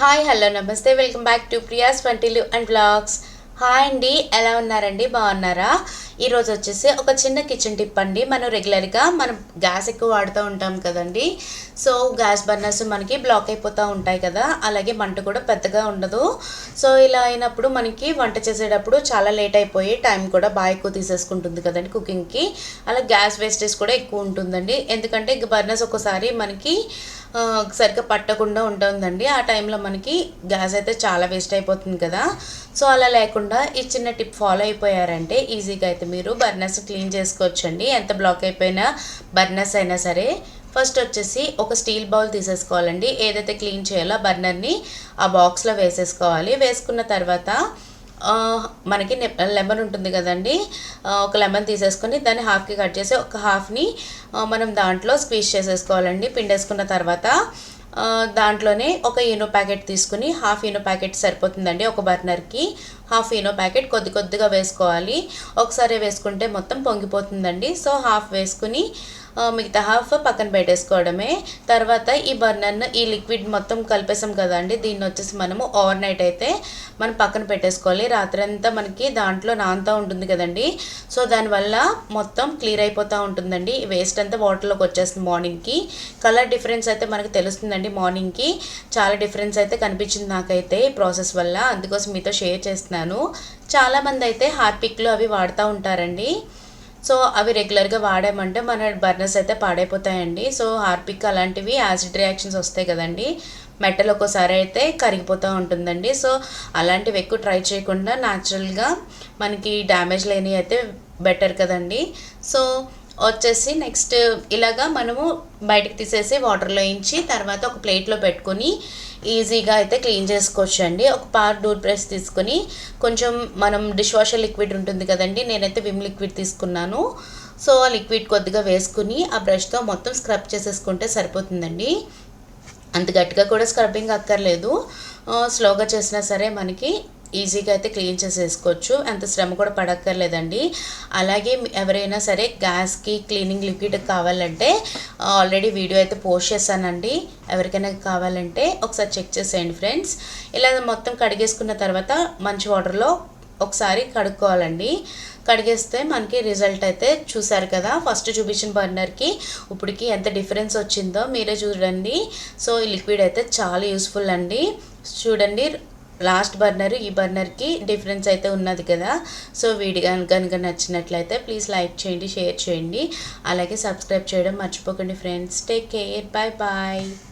Hi hello namaste. Welcome back to Priya's వంటిలు and blogs hi అండి ఎలా ఉన్నారండి? బాగున్నారా? ఈరోజు వచ్చేసి ఒక చిన్న కిచెన్ టిప్ అండి. మనం రెగ్యులర్గా మనం గ్యాస్ ఎక్కువ వాడుతూ ఉంటాం కదండి. సో గ్యాస్ బర్నర్స్ మనకి బ్లాక్ అయిపోతూ ఉంటాయి కదా. అలాగే మంట కూడా పెద్దగా ఉండదు. సో ఇలా అయినప్పుడు మనకి వంట చేసేటప్పుడు చాలా లేట్ అయిపోయి టైం కూడా బాగా ఎక్కువ తీసేసుకుంటుంది కదండి కుకింగ్కి. అలా గ్యాస్ వేస్టేజ్ కూడా ఎక్కువ ఉంటుందండి. ఎందుకంటే బర్నర్స్ ఒకసారి మనకి సరిగ్గా పట్టకుండా ఉంటుందండి. ఆ టైంలో మనకి గ్యాస్ అయితే చాలా వేస్ట్ అయిపోతుంది కదా. సో అలా లేకుండా ఈ చిన్న టిప్ ఫాలో అయిపోయారంటే ఈజీగా అయితే మీరు బర్నర్స్ క్లీన్ చేసుకోవచ్చండి. ఎంత బ్లాక్ అయిపోయినా బర్నర్స్ అయినా సరే. ఫస్ట్ వచ్చేసి ఒక స్టీల్ బౌల్ తీసేసుకోవాలండి. ఏదైతే క్లీన్ చేయాలో బర్నర్ని ఆ బాక్స్లో వేసేసుకోవాలి. వేసుకున్న తర్వాత మనకి లెమన్ ఉంటుంది కదండి. ఒక లెమన్ తీసేసుకొని దాన్ని హాఫ్కి కట్ చేసి ఒక హాఫ్ని మనం దాంట్లో స్క్వీజ్ చేసేసుకోవాలండి. పిండేసుకున్న తర్వాత దాంట్లోనే ఒక ఈనో ప్యాకెట్ తీసుకుని హాఫ్ ఈనో ప్యాకెట్ సరిపోతుందండి ఒక బర్నర్కి. హాఫ్ ఈనో ప్యాకెట్ కొద్ది కొద్దిగా వేసుకోవాలి. ఒకసారి వేసుకుంటే మొత్తం పొంగిపోతుందండి. సో హాఫ్ వేసుకుని మిగతా హాఫ్ పక్కన పెట్టేసుకోవడమే. తర్వాత ఈ బర్నర్ను ఈ లిక్విడ్ మొత్తం కలిపేసాం కదండి. దీన్ని వచ్చేసి మనము ఓవర్ నైట్ అయితే మనం పక్కన పెట్టేసుకోవాలి. రాత్రంతా మనకి దాంట్లో నాంతా ఉంటుంది కదండి. సో దానివల్ల మొత్తం క్లియర్ అయిపోతూ ఉంటుందండి. వేస్ట్ అంతా వాటర్లోకి వచ్చేస్తుంది మార్నింగ్కి. కలర్ డిఫరెన్స్ అయితే మనకు తెలుస్తుందండి మార్నింగ్కి. చాలా డిఫరెన్స్ అయితే కనిపించింది నాకైతే ఈ ప్రాసెస్ వల్ల. అందుకోసం మీతో షేర్ చేస్తున్నాను. చాలామంది అయితే హార్పిక్లు అవి వాడుతూ ఉంటారండి. సో అవి రెగ్యులర్గా వాడామంటే మన బర్నర్స్ అయితే పాడైపోతాయండి. సో హార్పిక్ అలాంటివి యాసిడ్ రియాక్షన్స్ వస్తాయి కదండి. మెటల్ ఒక్కోసారి అయితే కరిగిపోతూ ఉంటుందండి. సో అలాంటివి ఎక్కువ ట్రై చేయకుండా న్యాచురల్గా మనకి డ్యామేజ్ లేని అయితే బెటర్ కదండి. సో వచ్చేసి నెక్స్ట్ ఇలాగా మనము బయటకు తీసేసి వాటర్లో ఇంచి తర్వాత ఒక ప్లేట్లో పెట్టుకొని ఈజీగా అయితే క్లీన్ చేసుకోవచ్చు అండి ఒక పార్ డూర్ బ్రష్ తీసుకొని కొంచెం మనం డిష్ వాషర్ లిక్విడ్ ఉంటుంది కదండి నేనైతే విమ్ లిక్విడ్ తీసుకున్నాను. సో ఆ లిక్విడ్ కొద్దిగా వేసుకుని ఆ బ్రష్తో మొత్తం స్క్రబ్ చేసేసుకుంటే సరిపోతుందండి. అంత గట్టిగా కూడా స్క్రబ్బింగ్ అక్కర్లేదు. స్లోగా చేసినా సరే మనకి ఈజీగా అయితే క్లీన్ చేసేసుకోవచ్చు. అంత శ్రమ కూడా పడక్కర్లేదండి. అలాగే ఎవరైనా సరే గ్యాస్కి క్లీనింగ్ లిక్విడ్ కావాలంటే ఆల్రెడీ వీడియో అయితే పోస్ట్ చేశానండి. ఎవరికైనా కావాలంటే ఒకసారి చెక్ చేసేయండి ఫ్రెండ్స్. ఇలా మొత్తం కడిగేసుకున్న తర్వాత మంచి వాటర్లో ఒకసారి కడుక్కోవాలండి. కడిగేస్తే మనకి రిజల్ట్ అయితే చూసారు కదా. ఫస్ట్ చూపించిన బర్నర్కి ఇప్పటికి ఎంత డిఫరెన్స్ వచ్చిందో మీరే చూడండి. సో ఈ లిక్విడ్ అయితే చాలా యూస్ఫుల్ అండి. చూడండి లాస్ట్ బర్నర్ ఈ బర్నర్కి డిఫరెన్స్ అయితే ఉన్నది కదా. సో వీడియో కనుక నచ్చినట్లయితే ప్లీజ్ లైక్ చేయండి షేర్ చేయండి. అలాగే సబ్స్క్రైబ్ చేయడం మర్చిపోకండి friends. Take care. Bye bye